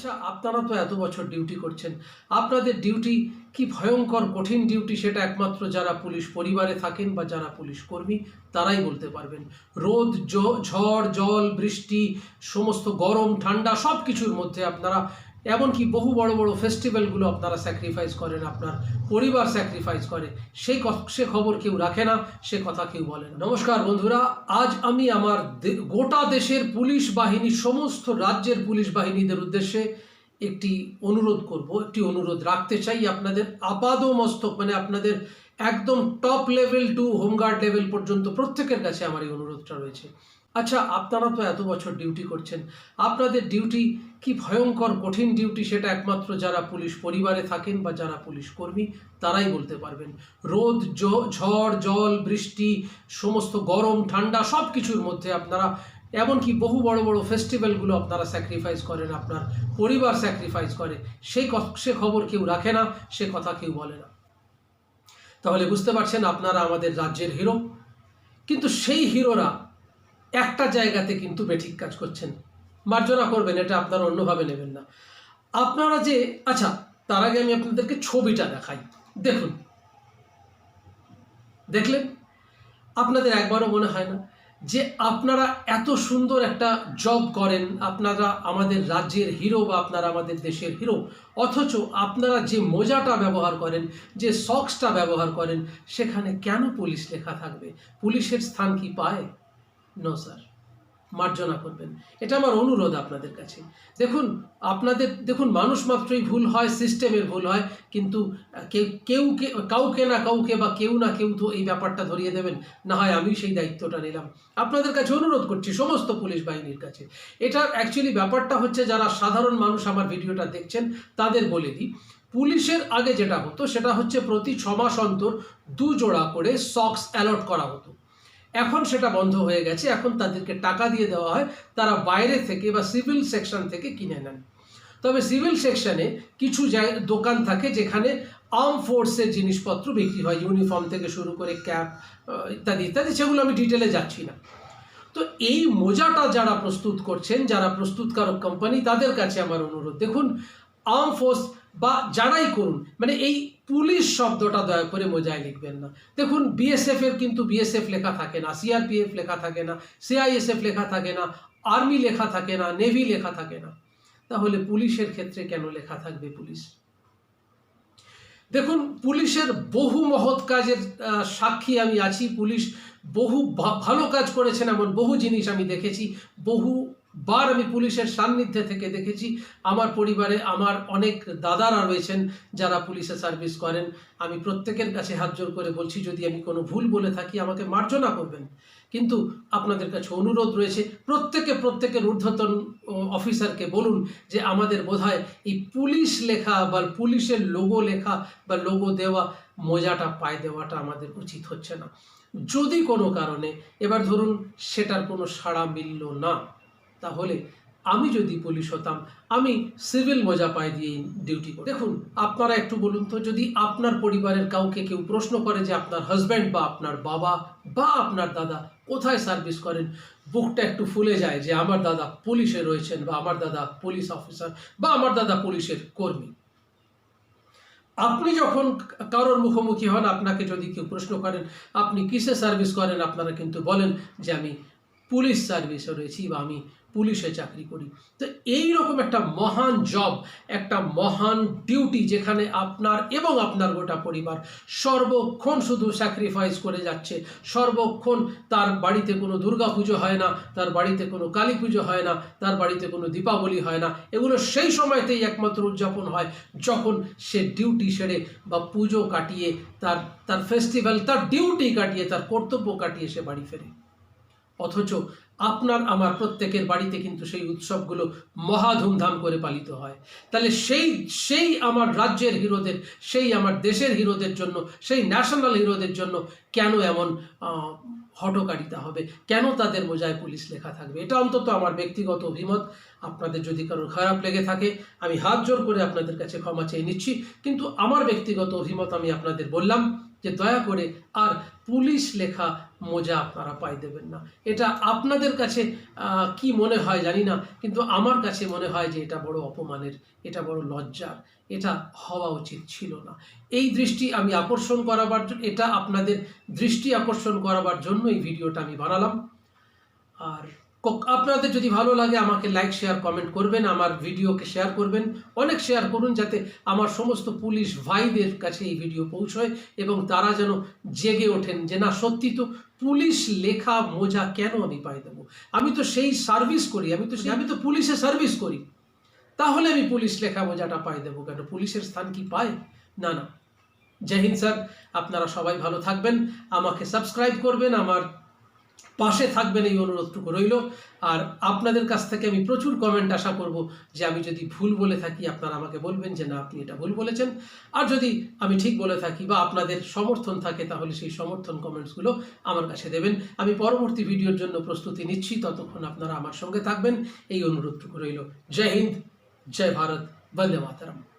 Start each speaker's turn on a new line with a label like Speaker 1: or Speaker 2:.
Speaker 1: আচ্ছা আপনারা তো এত বছর ডিউটি করছেন। আপনাদের ডিউটি কি ভয়ঙ্কর, কঠিন ডিউটি সেটা একমাত্র যারা পুলিশ পরিবারে থাকেন বা যারা পুলিশ কর্মী, তারাই বলতে পারবেন। রোদ ঝড়, জল, বৃষ্টি, সমস্ত গরম, ঠান্ডা সব কিছুর মধ্যে আপনারা এমনকি বহু বড় বড় ফেস্টিভ্যালগুলো আপনারা স্যাক্রিফাইস করেন, আপনার পরিবার স্যাক্রিফাইস করে। সেই সে খবর কেউ রাখে না, সে কথা কেউ বলে না। নমস্কার বন্ধুরা, আজ আমি আমার গোটা দেশের পুলিশ বাহিনী, সমস্ত রাজ্যের পুলিশ বাহিনীদের উদ্দেশ্যে একটি অনুরোধ করব, একটি অনুরোধ রাখতে চাই আপনাদের। আপাদ মস্তক মানে আপনাদের একদম top level to home guard level পর্যন্ত প্রত্যেকের কাছে আমার এই অনুরোধটা রয়েছে। আচ্ছা আপনারা তো এত বছর ডিউটি করছেন। আপনাদের ডিউটি কি ভয়ঙ্কর, কঠিন ডিউটি সেটা একমাত্র যারা পুলিশ পরিবারে থাকেন বা যারা পুলিশ কর্মী, তারাই বলতে পারবেন। রোদ ঝড়, জল, বৃষ্টি, সমস্ত গরম, ঠান্ডা সব কিছুর মধ্যে আপনারা, এমনকি বহু বড় বড় ফেস্টিভ্যালগুলো আপনারা স্যাক্রিফাইস করেন, আপনার পরিবার স্যাক্রিফাইস করে। সেই সে খবর কেউ রাখে না, সে কথা কেউ বলে না। তাহলে বুঝতে পারছেন আপনারা আমাদের রাজ্যের হিরো কিন্তু সেই হিরোরা একটা জায়গাতে কিন্তু বেঠিক কাজ করছেন। মার্জনা করবেন, এটা আপনারা অন্যভাবে নেবেন না। আপনারা যে আচ্ছা তার আগে আমি আপনাদেরকে ছবিটা দেখাই। দেখুন। দেখলেন? আপনাদের একবারও মনে হয় না যে আপনারা এত সুন্দর একটা জব করেন, আপনারা আমাদের রাজ্যের হিরো বা আপনারা আমাদের দেশের হিরো অথচ আপনারা যে মোজাটা ব্যবহার করেন, যে সক্সটা ব্যবহার করেন, সেখানে কেন পুলিশ লেখা থাকবে? পুলিশের স্থান কি পায়? নো স্যার মার্জনা করবেন। এটা আমার অনুরোধ আপনাদের কাছে। দেখুন, আপনাদের, দেখুন, মানুষ মাত্রই ভুল হয়, সিস্টেমের ভুল হয়, কিন্তু কেউ কেউ, কাউকে না কাউকে বা কেউ না কেউ তো এই ব্যাপারটা ধরিয়ে দেবেন। না হয় আমি সেই দায়িত্বটা নিলাম। আপনাদের কাছে অনুরোধ করছি, সমস্ত পুলিশ বাহিনীর কাছে। এটা অ্যাকচুয়ালি ব্যাপারটা হচ্ছে, যারা সাধারণ মানুষ আমার ভিডিওটা দেখছেন, তাদের বলে দিই। পুলিশের আগে যেটা হতো, সেটা হচ্ছে প্রতি ছ মাস অন্তর দু জোড়া করে সক্স অ্যালট করা হতো। এখন সেটা বন্ধ হয়ে গেছে, এখন তাদেরকে টাকা দিয়ে দেওয়া হয়, তারা বাইরে থেকে বা সিভিল সেকশন থেকে কিনে নেন। তবে সিভিল সেকশনে কিছু দোকান থাকে যেখানে আর্ম ফোর্সের জিনিসপত্র বিক্রি হয়, ইউনিফর্ম থেকে শুরু করে ক্যাপ ইত্যাদি ইত্যাদি, সেগুলো আমি ডিটেলে যাচ্ছি না। তো এই মোজাটা যারা প্রস্তুত করছেন, যারা প্রস্তুতকারক কোম্পানি, তাদের কাছে আমার অনুরোধ, দেখুন, আর্ম ফোর্স বা যারাই করুন মানে এই পুলিশ শব্দটা দয়া করে মোজায় লিখবেন না। দেখুন বিএসএফ এর কিন্তু বিএসএফ লেখা থাকে না সিআরপিএফ লেখা থাকে না সিআইএসএফ লেখা থাকে না আর্মি লেখা থাকে না নেভি লেখা থাকে না। তাহলে পুলিশের ক্ষেত্রে কেন লেখা থাকবে পুলিশ? দেখুন, পুলিশের বহু মহৎ কাজের সাক্ষী আমি আছি। পুলিশ বহু ভালো কাজ করেছেন এমন বহু জিনিস আমি দেখেছি, বহু বার আমি পুলিশের সান্নিধ্যে থেকে দেখেছি, আমার পরিবারে আমার অনেক দাদারা রয়েছেন যারা পুলিশে সার্ভিস করেন। আমি প্রত্যেকের কাছে হাত জোর করে বলছি, যদি আমি কোনো ভুল বলে থাকি, আমাকে মার্জনা করবেন। কিন্তু আপনাদের কাছে অনুরোধ রয়েছে, প্রত্যেকে প্রত্যেকের ঊর্ধ্বতন অফিসারকে বলুন যে আমাদের বোধহয় এই পুলিশ লেখা বা পুলিশের লোগো লেখা বা লোগো দেওয়া, মোজাটা, পায়ে দেওয়াটা আমাদের উচিত হচ্ছে না। যদি কোনো কারণে, এবার ধরুন সেটার কোনো সাড়া মিলল না তাহলে আমি যদি পুলিশ হতাম, আমি সিভিল মজা পায়ে দিয়ে ডিউটি করি দেখুন, আপনারা একটু বলুন তো, যদি আপনার পরিবারের কাউকে কেউ প্রশ্ন করে যে আপনার হাজব্যান্ড বা আপনার বাবা বা আপনার দাদা কোথায় সার্ভিস করেন, বুকটা একটু ফুলে যায় যে আমার দাদা পুলিশে রয়েছেন বা আমার দাদা পুলিশ অফিসার বা আমার দাদা পুলিশের কর্মী। আপনি যখন কারোর মুখোমুখি হন, আপনাকে যদি কেউ প্রশ্ন করেন, আপনি কিসে সার্ভিস করেন, আপনারা কিন্তু বলেন যে আমি পুলিশ সার্ভিসে রয়েছি বা আমি পুলিশে চাকরি করি। তো এই রকম একটা মহান জব একটা মহান ডিউটি যেখানে আপনার এবং আপনার গোটা পরিবার সর্বক্ষণ শুধু স্যাক্রিফাইস করে যাচ্ছে, সর্বক্ষণ তার বাড়িতে কোনো দুর্গা পুজো হয় না, তার বাড়িতে কোনো কালী পুজো হয় না, তার বাড়িতে কোনো দীপাবলি হয় না, এগুলো সেই সময়তেই একমাত্র উদযাপন হয় যখন সে ডিউটি সেরে বা পুজো কাটিয়ে তার তার ফেস্টিভ্যাল তার ডিউটি কাটিয়ে, তার কর্তব্য কাটিয়ে সে বাড়ি ফেরে। অথচ আপনার আমার প্রত্যেকের বাড়িতে কিন্তু সেই উৎসবগুলো মহা ধুমধাম করে পালিত হয়। তাহলে সেই সেই আমার রাজ্যের হিরোদের, সেই আমার দেশের হিরোদের জন্য, সেই ন্যাশনাল হিরোদের জন্য কেন এমন হটকারিতা হবে? কেন তাদের মোজায় পুলিশ লেখা থাকবে? এটা অন্তত আমার ব্যক্তিগত অভিমত। আপনাদের যদি কারোর খারাপ লেগে থাকে, আমি হাত জোর করে আপনাদের কাছে ক্ষমা চেয়ে নিচ্ছি। কিন্তু আমার ব্যক্তিগত অভিমত আমি আপনাদের বললাম যে দয়া করে আর পুলিশ লেখা মোজা আপনারা পাই দেবেন না। এটা আপনাদের কাছে কি মনে হয় জানি না, কিন্তু আমার কাছে মনে হয় যে এটা বড় অপমানের, এটা বড় লজ্জার, এটা হওয়া উচিত ছিল না। এই দৃষ্টি আমি আকর্ষণ করাবার এটা আপনাদের দৃষ্টি আকর্ষণ করাবার জন্য এই ভিডিওটা আমি বানালাম। আর আপনাদের যদি ভালো লাগে, আমাকে লাইক শেয়ার কমেন্ট করবেন, আমার ভিডিওকে শেয়ার করবেন। অনেক শেয়ার করুন যাতে আমার সমস্ত পুলিশ ভাইদের কাছে এই ভিডিও পৌঁছয় এবং তারা যেন জেগে ওঠেন যে না, সত্যি তো পুলিশ লেখা মোজা কেন আমি পাই দেবো? আমি তো সেই সার্ভিস করি, আমি তো আমি তো পুলিশে সার্ভিস করি। তাহলে আমি পুলিশ লেখা মোজাটা পাই দেবো কেন? পুলিশের স্থান কি পায়? না না। জয় হিন্দ স্যার, আপনারা সবাই ভালো থাকবেন। আমাকে সাবস্ক্রাইব করবেন, আমার পাশে থাকবেন এই অনুরোধটুকু রইল। আর আপনাদের কাছ থেকে আমি প্রচুর কমেন্ট আশা করব যে আমি যদি ভুল বলে থাকি, আপনারা আমাকে বলবেন যে না, আপনি এটা ভুল বলেছেন। আর যদি আমি ঠিক বলে থাকি বা আপনাদের সমর্থন থাকে, তাহলে সেই সমর্থন কমেন্টসগুলো আমার কাছে দেবেন। আমি পরবর্তী ভিডিওর জন্য প্রস্তুতি নিচ্ছি। ততক্ষণ আপনারা আমার সঙ্গে থাকবেন। এই অনুরোধটুকু রইল। জয় হিন্দ, জয় ভারত, বন্দে মাতারাম।